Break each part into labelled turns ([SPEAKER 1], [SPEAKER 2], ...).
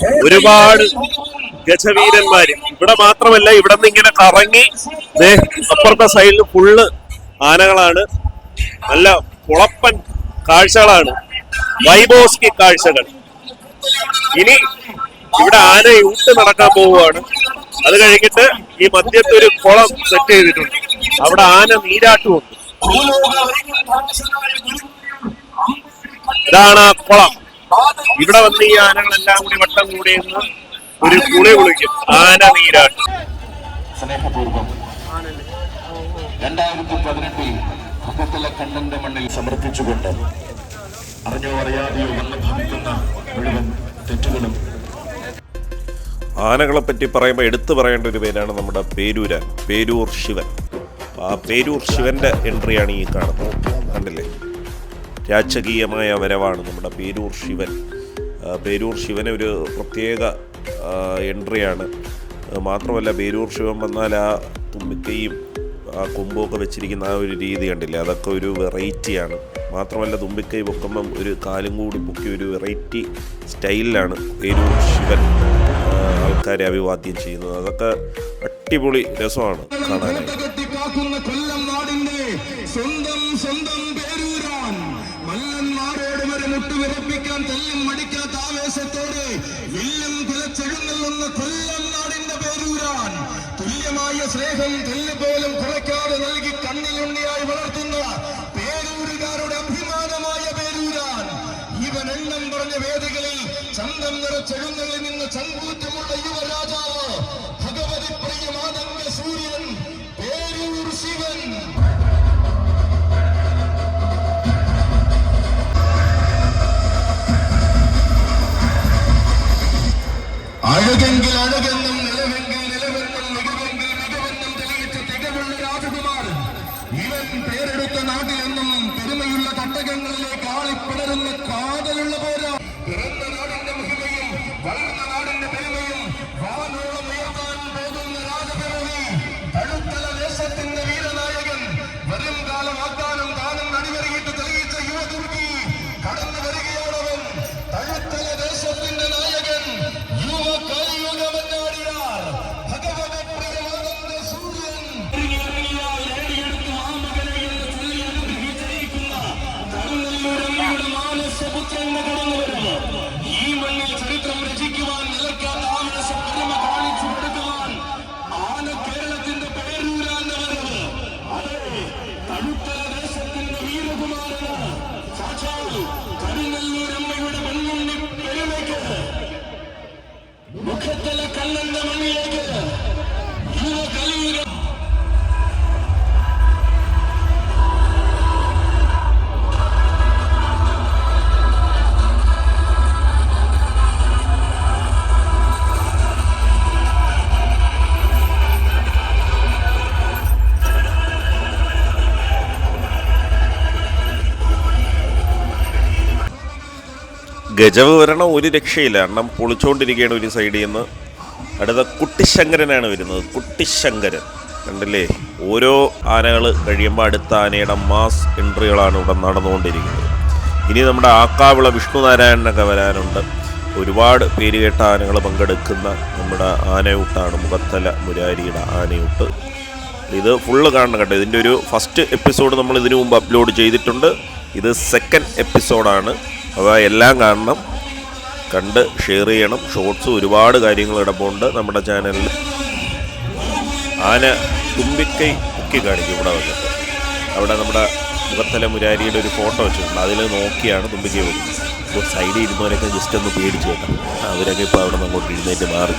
[SPEAKER 1] ഒരുപാട് ഗജവീരന്മാര്. ഇവിടെ മാത്രമല്ല ഇവിടെ നിന്ന് ഇങ്ങനെ കറങ്ങി അപ്പുറത്തെ സൈഡിൽ ഫുള്ള് ആനകളാണ്. നല്ല കുളപ്പൻ കാഴ്ചകളാണ്. വൈബോസ്കി കാഴ്ചകൾ. ഇനി ഇവിടെ ആന ഊട്ട് നടക്കാൻ പോവുകയാണ്. അത് കഴിഞ്ഞിട്ട് ഈ മധ്യത്ത് ഒരു കുളം സെറ്റ് ചെയ്തിട്ടുണ്ട്. അവിടെ ആന നീരാട്ടുമുണ്ട് ഇതാണ് ആ കുളം. ഇവിടെ വന്ന് ഈ ആനകളെല്ലാം കൂടി വട്ടം കൂടി നിന്ന് ഒരു കുളി കുളിക്കും. ആന നീരാട്ട്.
[SPEAKER 2] സ്നേഹപൂർവം. രണ്ടായിരത്തി പതിനെട്ടിൽ മുഖത്തല കണ്ണന്റെ മണ്ണിൽ സമർപ്പിച്ചുകൊണ്ട് അറിഞ്ഞോ അറിയാതെയോ വന്ന് ഭവിക്കുന്ന മുഴുവൻ തെറ്റുകളും
[SPEAKER 1] ആനകളെ പറ്റി പറയുമ്പോൾ എടുത്തു പറയേണ്ട ഒരു പേരാണ് നമ്മുടെ പേരൂരാൻ പേരൂർ ശിവൻ. ആ പേരൂർ ശിവന്റെ എൻട്രിയാണ് ഈ കാണുന്നത്. കണ്ടില്ലേ? രാജകീയമായ വരവാണ് നമ്മുടെ പേരൂർ ശിവൻ. പേരൂർ ശിവന് ഒരു പ്രത്യേക എൻട്രിയാണ്. മാത്രമല്ല പേരൂർ ശിവൻ വന്നാൽ ആ തുമ്പിക്കൈയും ആ കൊമ്പുമൊക്കെ വെച്ചിരിക്കുന്ന ആ ഒരു രീതി കണ്ടില്ലേ? അതൊക്കെ ഒരു വെറൈറ്റിയാണ്. മാത്രമല്ല തുമ്പിക്കൈ പൊക്കുമ്പം ഒരു കാലും കൂടി പൊക്കി ഒരു വെറൈറ്റി സ്റ്റൈലിലാണ് പേരൂർ ശിവൻ ആൾക്കാരെ അഭിവാദ്യം ചെയ്യുന്നത്. അതൊക്കെ അടിപൊളി രസമാണ് കാണാനായിട്ട്.
[SPEAKER 3] സ്വന്തം സ്വന്തം മല്ലന്മാരോട് തല്ലും തെല്ലും മടിക്കാത്ത ആവേശത്തോടെ വില്ലും കുലച്ചെഴുന്നള്ളുന്ന കൊല്ലം നാടിന്റെ പേരൂരാൻ തുല്യമായ സ്നേഹം തെല്ല് പോലും കുറയ്ക്കാതെ നൽകി കണ്ണിലുണ്ണിയായി വളർത്തുന്ന പേരൂരുകാരുടെ അഭിമാനമായ പേരൂരാൻ. ഇവൻ എണ്ണം പറഞ്ഞ വേദികളിൽ ചന്തം നിറച്ചെഴുന്നിൽ നിന്ന് ചങ്കൂറ്റമുള്ള യുവരാജാവ് ഭഗവതി പ്രിയ മാതംഗ സൂര്യൻ പേരൂർ ശിവൻ. ഇവൻ പേരെടുത്ത നാട്ടിലെന്നും പെരുമയുള്ള തട്ടകങ്ങളിലേക്ക് ആളിപ്പിടരുന്ന കാതലുള്ള പോരാ. പിറന്ന നാടിന്റെ മഹിമയും വളർന്ന ഈ മണ്ണിൽ ചരിത്രം രചിക്കുവാൻ നിലയ്ക്കാത്ത ആവേശ പെരുമ കാണിച്ചു കൊടുക്കുവാൻ ആന കേരളത്തിന്റെ പേരൂരാന്റെ വരവ് അതെ തഴുത്തല ദേശത്തിന്റെ വീരകുമാരന് സാക്ഷാൽ കരുനെല്ലൂരമ്മയുടെ മണ്ണുണ്ണി പെരുമയ്ക്ക് മുഖത്തല കണ്ണന്റെ മണ്ണിലേക്ക്
[SPEAKER 1] ഗജവ് വരണം ഒരു രക്ഷയില്ല. എണ്ണം പൊളിച്ചുകൊണ്ടിരിക്കുകയാണ് ഒരു സൈഡിൽ നിന്ന്. അടുത്ത കുട്ടിശങ്കരനാണ് വരുന്നത്. കുട്ടിശങ്കരൻ. കണ്ടില്ലേ? ഓരോ ആനകൾ കഴിയുമ്പോൾ അടുത്ത ആനയുടെ മാസ് എൻട്രികളാണ് ഇവിടെ നടന്നുകൊണ്ടിരിക്കുന്നത്. ഇനി നമ്മുടെ ആക്കാവിള വിഷ്ണുനാരായണനൊക്കെ വരാനുണ്ട്. ഒരുപാട് പേരുകേട്ട ആനകൾ പങ്കെടുക്കുന്ന നമ്മുടെ ആനയൂട്ടാണ് മുഖത്തല മുരാരിയുടെ ആനയൂട്ട്. ഇത് ഫുള്ള് കാണണം കേട്ടോ. ഇതിന്റെ ഒരു ഫസ്റ്റ് എപ്പിസോഡ് നമ്മൾ ഇതിനു മുമ്പ് അപ്ലോഡ് ചെയ്തിട്ടുണ്ട്. ഇത് സെക്കൻഡ് എപ്പിസോഡാണ് അപ്പോൾ എല്ലാം കാണണം. കണ്ട് ഷെയർ ചെയ്യണം. ഷോർട്സ് ഒരുപാട് കാര്യങ്ങൾ കിടപ്പുണ്ട് നമ്മുടെ ചാനലിൽ ആന തുമ്പിക്കൈ പൊക്കി കാണിക്കും ഇവിടെ വന്നിട്ട്. അവിടെ നമ്മുടെ മുഖത്തല മുരാരിയുടെ ഒരു ഫോട്ടോ വെച്ചിട്ടുണ്ട്. അതിൽ നോക്കിയാണ് തുമ്പിക്കൈ വരുന്നത് അപ്പോൾ സൈഡിൽ ഇരുന്നവരൊക്കെ ജസ്റ്റ് ഒന്ന് പേടിച്ച് കേട്ടോ. അവരൊക്കെ ഇപ്പോൾ അവിടെ നിന്ന് അങ്ങോട്ട് എഴുന്നേറ്റ് മാറി.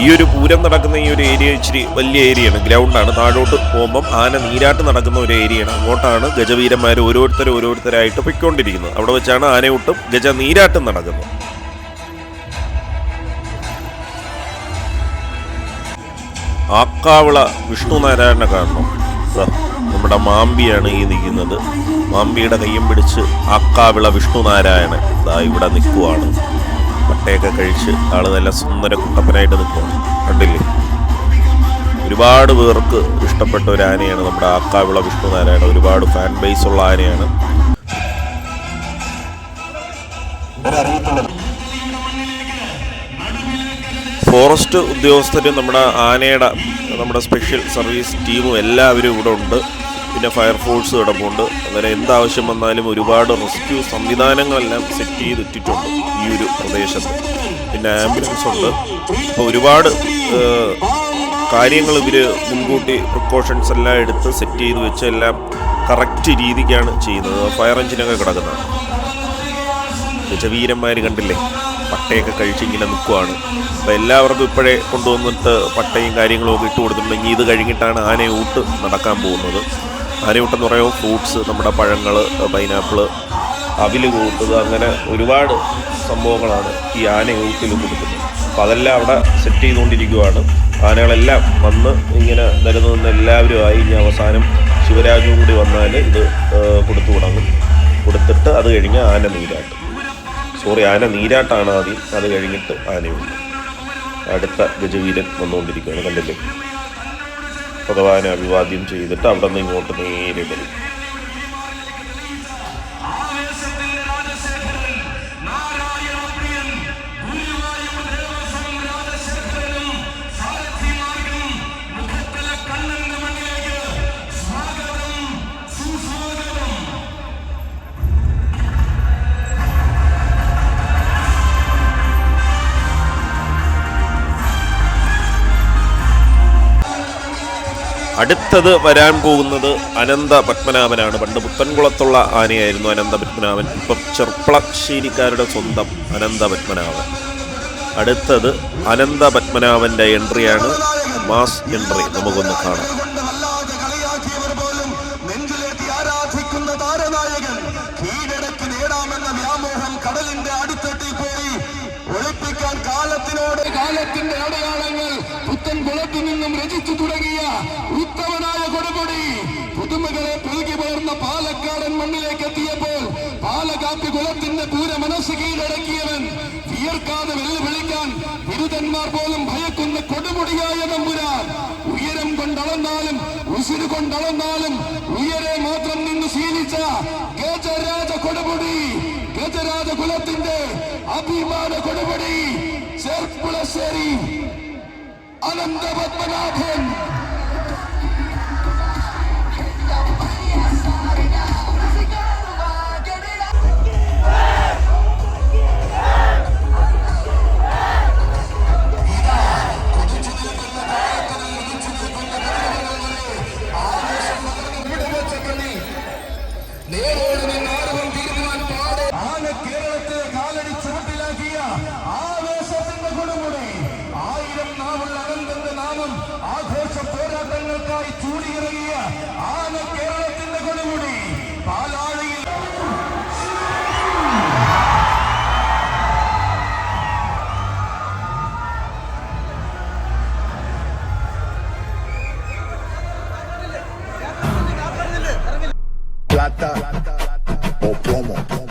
[SPEAKER 1] ഈ ഒരു പൂരം നടക്കുന്ന ഈ ഒരു ഏരിയ ഇച്ചിരി വലിയ ഏരിയയാണ് ഗ്രൗണ്ടാണ് താഴോട്ട് പോകുമ്പം ആന നീരാട്ട് നടക്കുന്ന ഒരു ഏരിയയാണ് അങ്ങോട്ടാണ് ഗജവീരന്മാർ ഓരോരുത്തർ ഓരോരുത്തരായിട്ട് പൊയ്ക്കൊണ്ടിരിക്കുന്നത്. അവിടെ വെച്ചാണ് ആനയൂട്ടും ഗജ നീരാട്ടും നടക്കുന്നത്. ആക്കാവിള വിഷ്ണുനാരായണ നാരായണ കാരണം നമ്മുടെ മാമ്പിയാണ് ഈ നിൽക്കുന്നത്. മാമ്പിയുടെ കയ്യും പിടിച്ച് ആക്കാവിള വിഷ്ണുനാരായണൻ ദാ ഇവിടെ നിൽക്കുവാണ്. പട്ടയൊക്കെ കഴിച്ച് ആൾ നല്ല സുന്ദര കുട്ടപ്പനായിട്ട് നിൽക്കുകയാണ് കണ്ടില്ലേ? ഒരുപാട് പേർക്ക് ഇഷ്ടപ്പെട്ട ഒരു ആനയാണ് നമ്മുടെ ആക്കാവിള വിഷ്ണുനാരായണ ഒരുപാട് ഫാൻ ബേസ് ഉള്ള ആനയാണ്. ഫോറസ്റ്റ് ഉദ്യോഗസ്ഥരും നമ്മുടെ ആനയുടെ നമ്മുടെ സ്പെഷ്യൽ സർവീസ് ടീമും എല്ലാവരും ഇവിടെ ഉണ്ട്. പിന്നെ ഫയർഫോഴ്സ് കിടപ്പുണ്ട്. അങ്ങനെ എന്താവശ്യം വന്നാലും ഒരുപാട് റെസ്ക്യൂ സംവിധാനങ്ങളെല്ലാം സെറ്റ് ചെയ്തിട്ടിട്ടുണ്ട് ഈ ഒരു പ്രദേശത്ത്. പിന്നെ ആംബുലൻസ് ഉണ്ട്. അപ്പോൾ ഒരുപാട് കാര്യങ്ങൾ ഇവർ മുൻകൂട്ടി പ്രിക്കോഷൻസ് എല്ലാം എടുത്ത് സെറ്റ് ചെയ്ത് വെച്ച് എല്ലാം കറക്റ്റ് രീതിക്കാണ് ചെയ്യുന്നത്. ഫയർ എഞ്ചിനൊക്കെ കിടക്കുന്നത് വീരന്മാർ കണ്ടില്ലേ? പട്ടയൊക്കെ കഴിച്ചിങ്ങനെ നിൽക്കുവാണ് അപ്പോൾ എല്ലാവർക്കും ഇപ്പോഴേ കൊണ്ടുവന്നിട്ട് പട്ടയും കാര്യങ്ങളും ഒക്കെ ഇട്ട് കൊടുത്തിട്ടുണ്ടെങ്കിൽ ഇത് കഴിഞ്ഞിട്ടാണ് ഊട്ട് നടക്കാൻ പോകുന്നത്. ആനയൂട്ടെന്ന് പറയുമ്പോൾ ഫ്രൂട്ട്സ് നമ്മുടെ പഴങ്ങൾ പൈനാപ്പിൾ അവിൽ കൂട്ടുക അങ്ങനെ ഒരുപാട് സംഭവങ്ങളാണ് ഈ ആനയൂട്ടിൽ കൊടുക്കുന്നത്. അപ്പോൾ അതെല്ലാം അവിടെ സെറ്റ് ചെയ്തുകൊണ്ടിരിക്കുകയാണ് ആനകളെല്ലാം വന്ന് ഇങ്ങനെ നിരന്ന് എല്ലാവരും ആയി. ഇനി അവസാനം ശിവരാജും കൂടി വന്നാൽ ഇത് കൊടുത്തു തുടങ്ങും. കൊടുത്തിട്ട് അത് കഴിഞ്ഞ് ആന നീരാട്ട്. സോറി ആന നീരാട്ടാണ് ആദ്യം. അത് കഴിഞ്ഞിട്ട് ആനയുണ്ട്. അടുത്ത ഗജവീരൻ വന്നുകൊണ്ടിരിക്കുകയാണ്. കണ്ടില്ലേ? ഭഗവാനെ അഭിവാദ്യം ചെയ്തിട്ട് അവിടെ നിന്ന് ഇങ്ങോട്ട് നേരെ വരും. അടുത്തത് വരാൻ പോകുന്നത് അനന്ത പത്മനാഭനാണ്. പണ്ട് പുത്തൻകുളത്തുള്ള ആനയായിരുന്നു അനന്ത പത്മനാഭൻ. ഇപ്പം ചെർപ്പളശ്ശേരിക്കാരുടെ സ്വന്തം അനന്ത പത്മനാഭൻ. അടുത്തത് അനന്ത പത്മനാഭന്റെ എൻട്രിയാണ് മാസ് എൻട്രി. നമുക്കൊന്ന് കാണാം.
[SPEAKER 3] കാലത്തിനോട് കാലത്തിന്റെ അടയാളങ്ങൾ കുളത്തിൽ നിന്നും രചിച്ചു തുടങ്ങിയ ഉത്തമനായ കൊടുപൊടി പുതുമകളെ പുതുകി വളർന്ന പാലക്കാടൻ മണ്ണിലേക്ക് എത്തിയപ്പോൾ പാലക്കാട്ട് കുളത്തിന്റെ പൂര മനസ്സ് കീഴടക്കിയവൻ വിയർക്കാതെ വെല്ലുവിളിക്കാൻ ബിരുദന്മാർ പോലും ഭയക്കുന്ന കൊടുമുടിയായ നമ്പുരാൻ. ഉയരം കൊണ്ടളന്നാലും ഉസിര് കൊണ്ടളന്നാലും ഉയരെ മാത്രം നിന്ന് ശീലിച്ച ഗജരാജ കൊടുമുടി. ഗജരാജ കുലത്തിന്റെ അഭിമാന കൊടുമുടി. ചെർപ്പുളശ്ശേരി. আনন্দবত
[SPEAKER 4] বনা